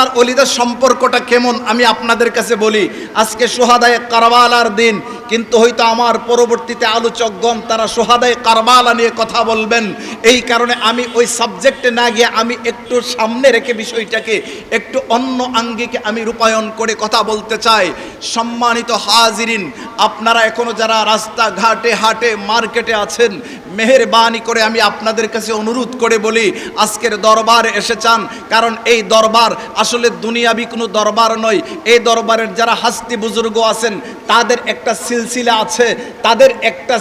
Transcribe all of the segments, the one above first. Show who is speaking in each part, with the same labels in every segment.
Speaker 1: আল্লাহর অলিদের সম্পর্কটা কেমন আমি আপনাদের কাছে বলি। আজকে সোহাদায় কারবালার দিন, কিন্তু হয়তো আমার পরবর্তীতে আলোচকগণ তারা সোহাদায় কারবালা নিয়ে কথা বলবেন। এই কারণে আমি ওই সাবজেক্টে না গিয়ে আমি একটু সামনে রেখে বিষয়টাকে, একটু অন্য আঙ্গিকে আমি রূপায়ণ করে কথা বলতে চাই। সম্মানিত হাজিরিন, আপনারা এখনও যারা রাস্তাঘাটে, হাটে, মার্কেটে আছেন, মেহেরবানি করে আমি আপনাদের কাছে অনুরোধ করে বলি, আজকের দরবারে এসে চান কারণ এই দরবার আসলে দুনিয়াবি কোনো দরবার নয়। এই দরবারের যারা হাস্তি বুজুর্গ আছেন, তাদের একটা সিলসিলা আছে, তাদের একটা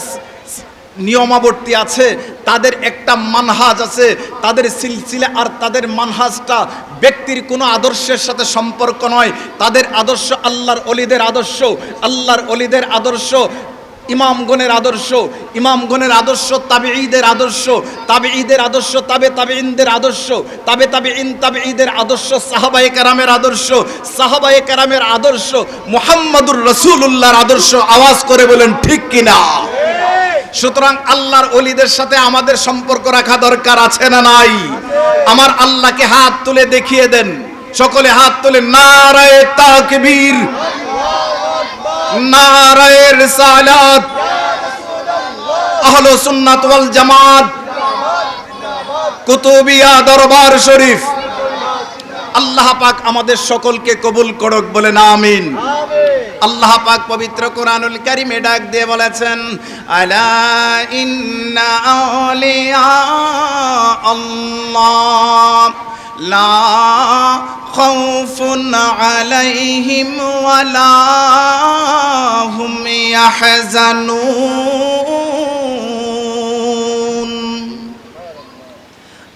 Speaker 1: নিয়মাবর্তী আছে, তাদের একটা মানহাজ আছে, তাদের সিলসিলা আর তাদের মানহাজটা ব্যক্তির কোনো আদর্শের সাথে সম্পর্ক নয়। তাদের আদর্শ আল্লাহর অলিদের আদর্শ, আল্লাহর অলিদের আদর্শ ইমামগণের আদর্শ ইমামগণের আদর্শ তাবে ঈদের আদর্শ তাবে ঈদের আদর্শ তাবে তাবে ইনদের আদর্শ, তাবে তাবে ইন তাবে ঈদের আদর্শ সাহাবায়ে কারামের আদর্শ, সাহাবায়ে কারামের আদর্শ, মোহাম্মদুর রসুল্লাহর আদর্শ আওয়াজ করে বলেন, ঠিক কিনা? সুতরাং আল্লাহর অলিদের সাথে আমাদের সম্পর্ক রাখা দরকার আছে না নাই? আমার আল্লাহকে হাত তুলে দেখিয়ে দেন। সকলে হাত তুলে, নারায়ে তাকবীর। নারায়ে রিসালাত আহলে সুন্নাত ওয়াল জামাত, কুতুবিয়া দরবার শরীফ। আল্লাহ পাক আমাদের সকলকে কবুল করুক বলেন, আমিন। আল্লাহ পাক পবিত্র কোরআনুল কারিমে ডাক দিয়ে বলেছেন, আলা ইন্না আউলিয়া আল্লাহ। লা খাউফুন আলাইহিম ওয়ালা হুম ইয়াহজানুন।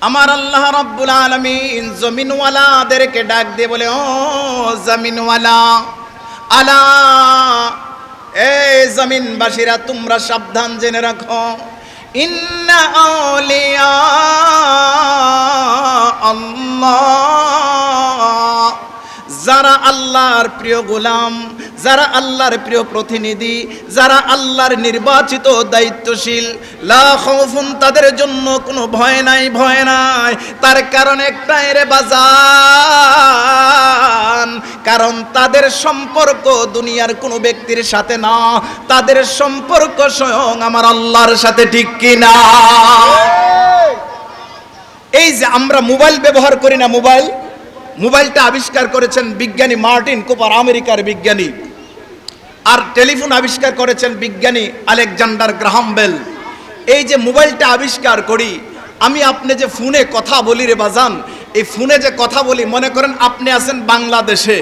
Speaker 1: আমার আল্লাহ রাব্বুল আলামিন জমিনওয়ালাদেরকে ডাক দিয়ে বলে, ও জমিনওয়ালা, আলা, এ জমিনবাসীরা তোমরা সাবধান জেনে রাখো। ইন্না আউলিয়া আল্লাহ যারা আল্লাহর প্রিয় গোলাম, যারা আল্লাহর প্রিয় প্রতিনিধি, যারা আল্লাহর নির্বাচিত দায়িত্বশীল, লা খাউফুন তাদের জন্য কোনো ভয় নাই ভয় নাই। তার কারণ একটাই রে বাজান, কারণ তাদের সম্পর্ক দুনিয়ার কোনো ব্যক্তির সাথে না। তাদের সম্পর্ক স্বয়ং আমার আল্লাহর সাথে ঠিক কিনা। এই যে আমরা মোবাইল ব্যবহার করি না, মোবাইল? মোবাইলটা আবিষ্কার করেছেন বিজ্ঞানী মার্টিন কুপার, আমেরিকার বিজ্ঞানী। আর টেলিফোন আবিষ্কার করেছেন বিজ্ঞানী আলেকজান্ডার গ্রাহাম বেল। এই যে মোবাইলটা আবিষ্কার করি, আমি আপনি যে ফোনে কথা বলি রে বাজান, এই ফোনে যে কথা বলি, মনে করেন আপনি আছেন বাংলাদেশে।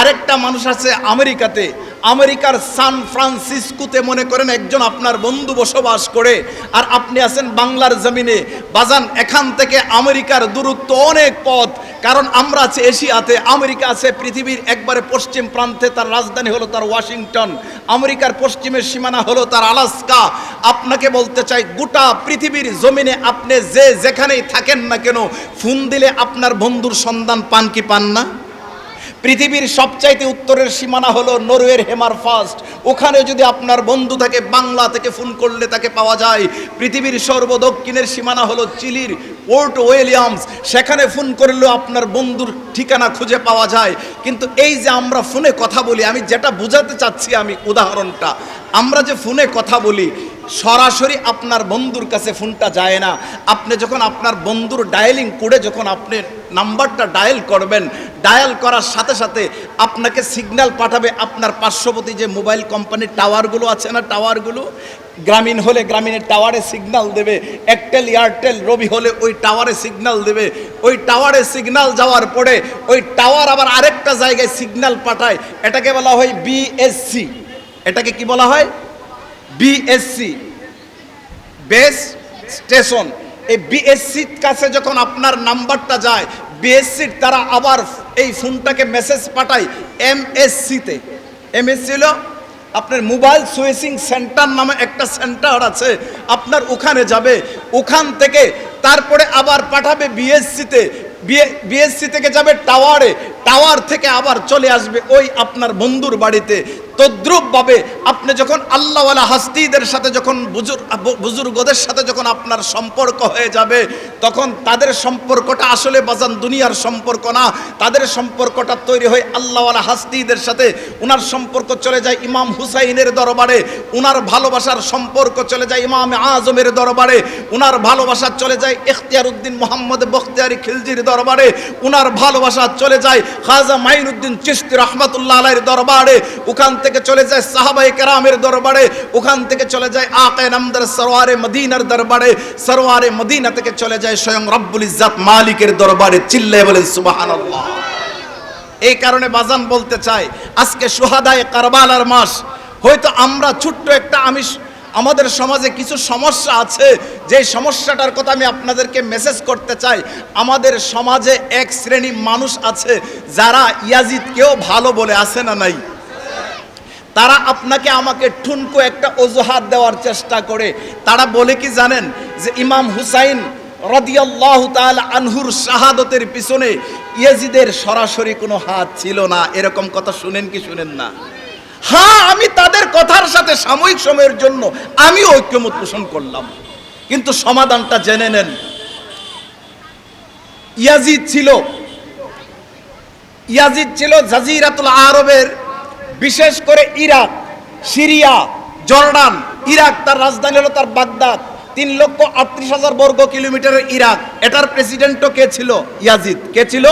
Speaker 1: আরেকটা মানুষ আছে আমেরিকাতে, আমেরিকার সান ফ্রান্সিসকোতে মনে করেন একজন আপনার বন্ধু বসবাস করে, আর আপনি আছেন বাংলার জমিনে। বাজান, এখান থেকে আমেরিকার দূরত্ব অনেক পথ কারণ আমরা আছি এশিয়াতে, আমেরিকা আছে পৃথিবীর একবারে পশ্চিম প্রান্তে, তার রাজধানী হলো তার ওয়াশিংটন। আমেরিকার পশ্চিমের সীমানা হলো তার আলাস্কা। আপনাকে বলতে চাই, গোটা পৃথিবীর জমিনে আপনি যে যেখানেই থাকেন না কেন, ফোন দিলে আপনার বন্ধুর সন্ধান পান কি পান না? পৃথিবীর সবচাইতে উত্তরের সীমানা হলো নরওয়ের হেমার ফার্স্ট ওখানে যদি আপনার বন্ধু থাকে, বাংলা থেকে ফোন করলে তাকে পাওয়া যায়। পৃথিবীর সর্বদক্ষিণের সীমানা হলো চিলির পোর্ট ওয়েলিয়ামস সেখানে ফোন করলেও আপনার বন্ধুর ঠিকানা খুঁজে পাওয়া যায়। কিন্তু এই যে আমরা ফোনে কথা বলি, আমি যেটা বোঝাতে চাচ্ছি আমি উদাহরণটা। আমরা যে ফোনে কথা বলি সরাসরি আপনার বন্ধুর কাছে ফোনটা যায় না। আপনি যখন আপনার বন্ধুর ডায়ালিং করে যখন আপনি নাম্বারটা ডায়াল করবেন ডায়াল করার সাথে সাথে আপনাকে সিগন্যাল পাঠাবে আপনার পার্শ্ববর্তী যে মোবাইল কোম্পানির টাওয়ারগুলো আছে না টাওয়ারগুলো গ্রামীণ হলে গ্রামীণের টাওয়ারে সিগন্যাল দেবে এয়ারটেল এয়ারটেল রবি হলে ওই টাওয়ারে সিগন্যাল দেবে। ওই টাওয়ারে সিগন্যাল যাওয়ার পরে ওই টাওয়ার আবার আরেকটা জায়গায় সিগন্যাল পাঠায়, এটাকে বলা হয় বিএসসি এটাকে কি বলা হয়? বিএসসি বেস স্টেশন এই বিএসসির কাছে যখন আপনার নাম্বারটা যায় বিএসসির তারা আবার এই ফোনটাকে মেসেজ পাঠায় এমএসসিতে এমএসসি হলো আপনার মোবাইল সুইচিং সেন্টার নামে একটা সেন্টার আছে, আপনার ওখানে যাবে। ওখান থেকে তারপরে আবার পাঠাবে বিএসসিতে বিএসসি থেকে যাবে টাওয়ারে টাওয়ার থেকে আবার চলে আসবে ওই আপনার বন্ধুর বাড়িতে। তদ্রুপভাবে আপনি যখন আল্লাহওয়ালা হাস্তিদের সাথে যখন বুজুর বুজুর্গদের সাথে যখন আপনার সম্পর্ক হয়ে যাবে, তখন তাদের সম্পর্কটা আসলে বাজান দুনিয়ার সম্পর্ক না। তাদের সম্পর্কটা তৈরি হয় আল্লাহওয়ালা হাস্তিদের সাথে। উনার সম্পর্ক চলে যায় ইমাম হুসাইনের দরবারে। উনার ভালোবাসার সম্পর্ক চলে যায় ইমাম আজমের দরবারে। উনার ভালোবাসা চলে যায় ইখতিয়ার উদ্দিন মোহাম্মদ বখতিয়ারি খিলজির দরবারে। উনার ভালোবাসা চলে যায় খাজা মাইনুদ্দিন চিস্তি রহমতুল্লাহ আলাইয়ের দরবারে। ওখান থেকে চলে যায় সাহাবাই কেরামের দরবারে, ওখান থেকে চলে যায় আকায় নামদার সরওয়ারে মদিনার দরবারে, সরওয়ারে মদিনা থেকে চলে যায় স্বয়ং রব্বুল ইজ্জাত মালিকের দরবারে চিল্লে বলেন, সুবহানাল্লাহ। এই কারণে বাজান বলতে চাই আজকে সুহাদায় কারবালার মাস, হয়তো আমরা ছোট্ট একটা আমিষ, আমাদের সমাজে কিছু সমস্যা আছে, যে সমস্যাটার কথা আমি আপনাদেরকে মেসেজ করতে চাই, আমাদের সমাজে এক শ্রেণি মানুষ আছে, যারা ইয়াজিদকেও ভালো বলে আসে না নাই? তারা আপনাকে আমাকে ঠুনকো একটা অজুহাত দেওয়ার চেষ্টা করে। তারা বলে কি জানেন? যে ইমাম হুসাইন রদিয়াল্লাহ তাআলা আনহুর শাহাদতের পিছনে ইয়াজিদের সরাসরি কোনো হাত ছিল না। এরকম কথা শুনেন কি শুনেন না? হ্যাঁ আমি তাদের কথার সাথে সাময়িক সময়ের জন্য আমি ঐক্যমত পোষণ করলাম। কিন্তু সমাধানটা জেনে নেন। ইয়াজিদ ছিল। ইয়াজিদ ছিল জাজিরাতুল আরবের বিশেষ করে ইরাক, সিরিয়া, জর্ডান, ইরাক, তার রাজধানী হলো তার বাগদাদ। তিন লক্ষ আটত্রিশ হাজার বর্গ কিলোমিটারের ইরাক। এটার প্রেসিডেন্টও কে ছিল? ইয়াজিদ। কে ছিল?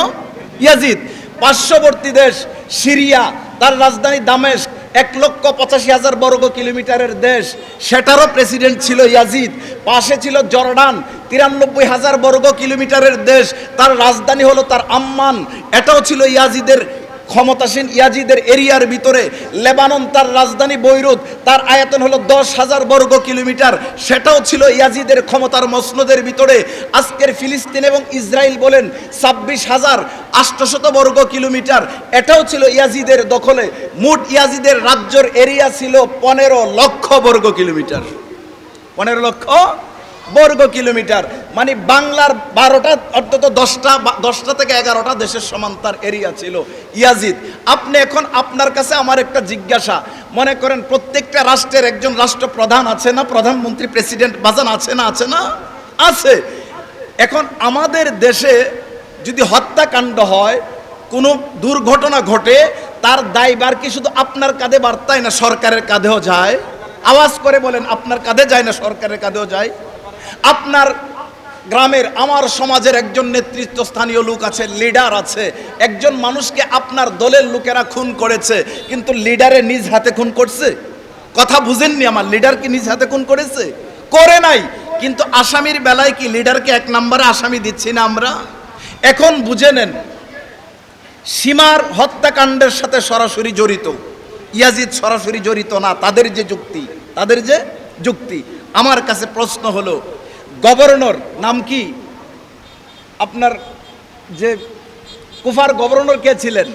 Speaker 1: ইয়াজিদ। পার্শ্ববর্তী দেশ, সিরিয়া, তার রাজধানী দামেশ এক লক্ষ পঁচাশি হাজার বর্গ কিলোমিটারের দেশ। সেটারও প্রেসিডেন্ট ছিল ইয়াজিদ। পাশে ছিল জর্ডান। তিরানব্বই হাজার বর্গ কিলোমিটারের দেশ। তার রাজধানী হলো তার আম্মান। এটাও ছিল ইয়াজিদের ক্ষমতাসীন ইয়াজিদের এরিয়ার ভিতরে লেবানন, তার রাজধানী বৈরুত, তার আয়তন হলো দশ হাজার বর্গ কিলোমিটার। সেটাও ছিল ইয়াজিদের ক্ষমতার মসনদের ভিতরে। আজকের ফিলিস্তিন এবং ইসরায়েল বলেন ছাব্বিশ হাজার আষ্টশত বর্গ কিলোমিটার। এটাও ছিল ইয়াজিদের দখলে। মোট ইয়াজিদের রাজ্যর এরিয়া ছিল পনেরো লক্ষ বর্গ কিলোমিটার। পনেরো লক্ষ বর্গ কিলোমিটার। মানে বাংলার বারোটা, অন্তত দশটা দশটা থেকে এগারোটা দেশের সমান্তার এরিয়া ছিল। ইয়াজিদ, আপনি এখন আপনার কাছে আমার একটা জিজ্ঞাসা। মনে করেন প্রত্যেকটা রাষ্ট্রের একজন রাষ্ট্রপ্রধান আছে না, প্রধানমন্ত্রী, প্রেসিডেন্ট বাজান আছে না আছে না? আছে। এখন আমাদের দেশে যদি হত্যাকাণ্ড হয়, কোনো দুর্ঘটনা ঘটে, তার দায়বার কি শুধু আপনার কাঁধে বার্তায় না সরকারের কাঁধেও যায়? আওয়াজ করে বলেন, আপনার কাঁধে যায় না সরকারের কাঁধেও যায়? আপনার গ্রামের, আমার সমাজের একজন নেতৃত্ব স্থানীয় লোক আছে, লিডার আছে। একজন মানুষকে আপনার দলের লোকেরা খুন করেছে, কিন্তু লিডারে নিজ হাতে খুন করছে? কথা বুঝেননি আমার, লিডার কি নিজ হাতে খুন করেছে? করে নাই, কিন্তু আসামির বেলায় কি লিডারকে এক নম্বরে আসামি দিচ্ছি না আমরা? এখন বুঝে নেন, সীমার হত্যাকাণ্ডের সাথে সরাসরি জড়িত, ইয়াজিদ সরাসরি জড়িত না, তাদের যে যুক্তি, তাদের যে যুক্তি আমার কাছে প্রশ্ন হলো, গভর্নর নাম কি? আপনার যে কুফার গভর্নর কে ছিলেন?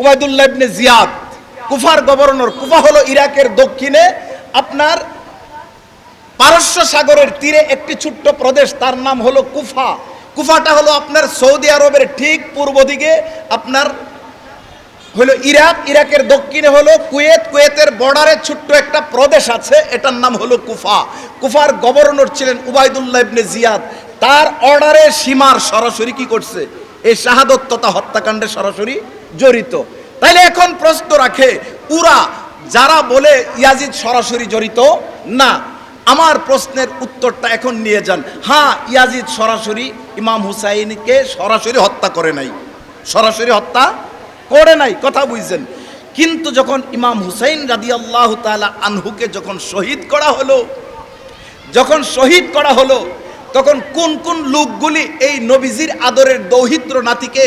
Speaker 1: উবায়দুল্লাহ ইবনে জিয়াদ। কুফার গভর্নর, কুফা হলো ইরাকের দক্ষিণে আপনার পারস্য সাগরের তীরে একটি ছোট্ট প্রদেশ, তার নাম হলো কুফা। কুফাটা হলো আপনার সৌদি আরবের ঠিক পূর্ব দিকে আপনার হলো ইরাক, ইরাকের দক্ষিণে হলো কুয়েত, কুয়েতের বর্ডারে ছোট্ট একটা প্রদেশ আছে, এটার নাম হলো কুফা। কুফার গভর্নর ছিলেন উবাইদুল্লাহ ইবনে জিয়াদ। তার অর্ডারে সীমার সরাসরি কি করছে? এই শাহাদত তথা হত্যাকাণ্ডে সরাসরি জড়িত। তাইলে এখন প্রশ্ন রাখে, পুরা যারা বলে ইয়াজিদ সরাসরি জড়িত? না। আমার প্রশ্নের উত্তরটা এখন নিয়ে যান। হ্যাঁ ইয়াজিদ সরাসরি ইমাম হুসাইনকে সরাসরি হত্যা করে নাই। সরাসরি হত্যা করে নাই, কথা বুঝছেন। কিন্তু যখন ইমাম হুসাইন রাদি আল্লাহ তালা আনহুকে যখন শহীদ করা হলো, যখন শহীদ করা হলো, তখন কোন কোন লোকগুলি এই নবীজির আদরের দৌহিত্র নাতিকে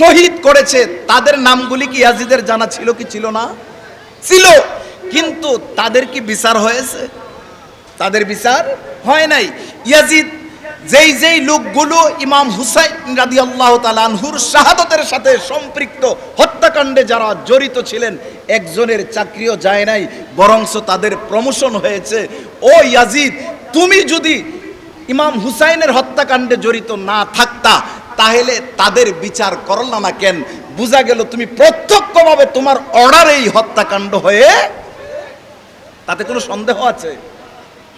Speaker 1: শহীদ করেছে, তাদের নামগুলি কি ইয়াজিদের জানা ছিল কি ছিল না? ছিল, কিন্তু তাদের কি বিচার হয়েছে? তাদের বিচার হয় নাই। ইয়াজিদ যেই যেই লোকগুলো ইমাম হুসাইন রাদি আল্লাহ তালানহুর শাহাদতের সাথে সম্পৃক্ত হত্যাকাণ্ডে যারা জড়িত ছিলেন, একজনের চাকরিও যায় নাই, বরংস তাদের প্রমোশন হয়েছে। ও ইয়াজিদ, তুমি যদি ইমাম হুসাইনের হত্যাকাণ্ডে জড়িত না থাকতা, তাহলে তাদের বিচার করল না কেন? বোঝা গেল তুমি প্রত্যক্ষভাবে তোমার অর্ডারেই হত্যাকাণ্ড হয়ে, তাতে কোনো সন্দেহ আছে?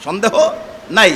Speaker 1: সন্দেহ নাই।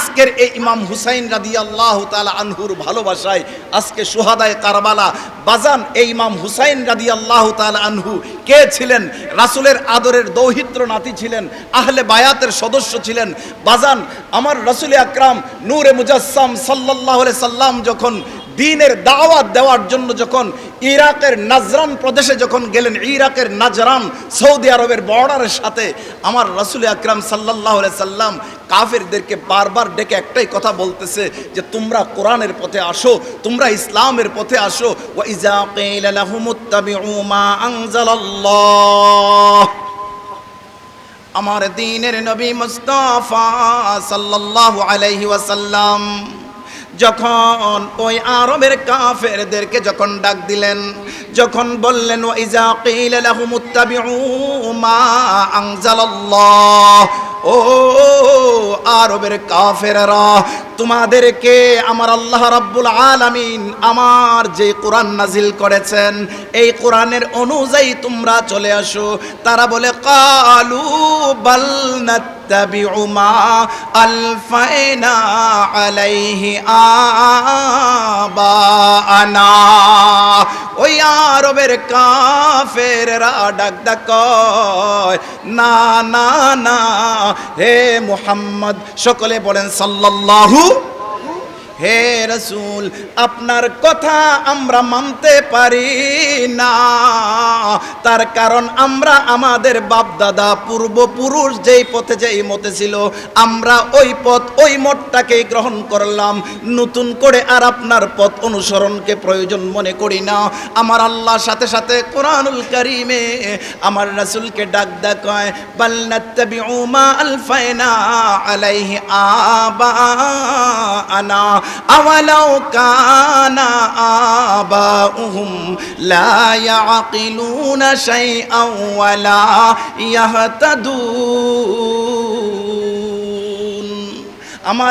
Speaker 1: আজকের এই ইমাম হুসাইন রাদি আল্লাহ তালা আনহুর ভালোবাসায় আজকে সুহাদায় কারবালা। বাজান, এই ইমাম হুসাইন রাদি আল্লাহ তালা আনহু কে ছিলেন? রাসুলের আদরের দৌহিত্র নাতি ছিলেন, আহলে বায়াতের সদস্য ছিলেন। বাজান, আমার রসুল আকরাম নূরে মুজাসসাম সাল্লাহ সাল্লাম যখন দিনের দাওয়াত দেওয়ার জন্য যখন ইরাকের নাজরান প্রদেশে যখন গেলেন, ইরাকের নাজরান সৌদি আরবের বর্ডারের সাথে, আমার রসুল আকরাম সাল্লাহ সাল্লাম কাফেরদেরকে বারবার ডেকে একটাই কথা বলতেছে যে, তোমরা কোরআনের পথে আসো, তোমরা ইসলামের পথে আসো। আমার দিনের নবী মুস্তাফা সাল্লাল্লাহু আলাইহি ওয়াসাল্লাম যখন ওই আরবের কাফেরদেরকে যখন ডাক দিলেন, যখন বললেন ও ইজা কিল লাহুমুত্তাবিউ মা আনজালাল্লাহ ও আরবের কাফেররা, তোমাদেরকে আমার আল্লাহ রাব্বুল আলামিন আমার যে কোরআন নাজিল করেছেন, এই কোরআনের অনুযায়ী তোমরা চলে আসো তারা বলে, কালু বাল নাত্তাবিউ মা আলফাইনা আলাইহি আবানা ওই আরবের কাফেররা, ডাক ডাক না না না, হে মুহাম্মদ, সকলে বলেন সাল্লাল্লাহু হে রসুল, আপনার কথা আমরা মানতে পারি না। তার কারণ আমরা আমাদের বাপদাদা পূর্বপুরুষ যেই পথে যেই মতে ছিল, আমরা ওই পথ ওই মতটাকেই গ্রহণ করলাম। নতুন করে আর আপনার পথ অনুসরণকে প্রয়োজন মনে করি না। আমার আল্লাহর সাথে সাথে কোরআনুল কারিমে আমার রাসূলকে ডাক ডাকায় বাল্লাত্তাবিউ মা আলফাইনা আলাইহি আবাআনা, আওয়ালাউ কানা আবাউহুম লা ইয়াকিলুনা শাইআন ওয়ালা ইয়াহতাদুন। আমার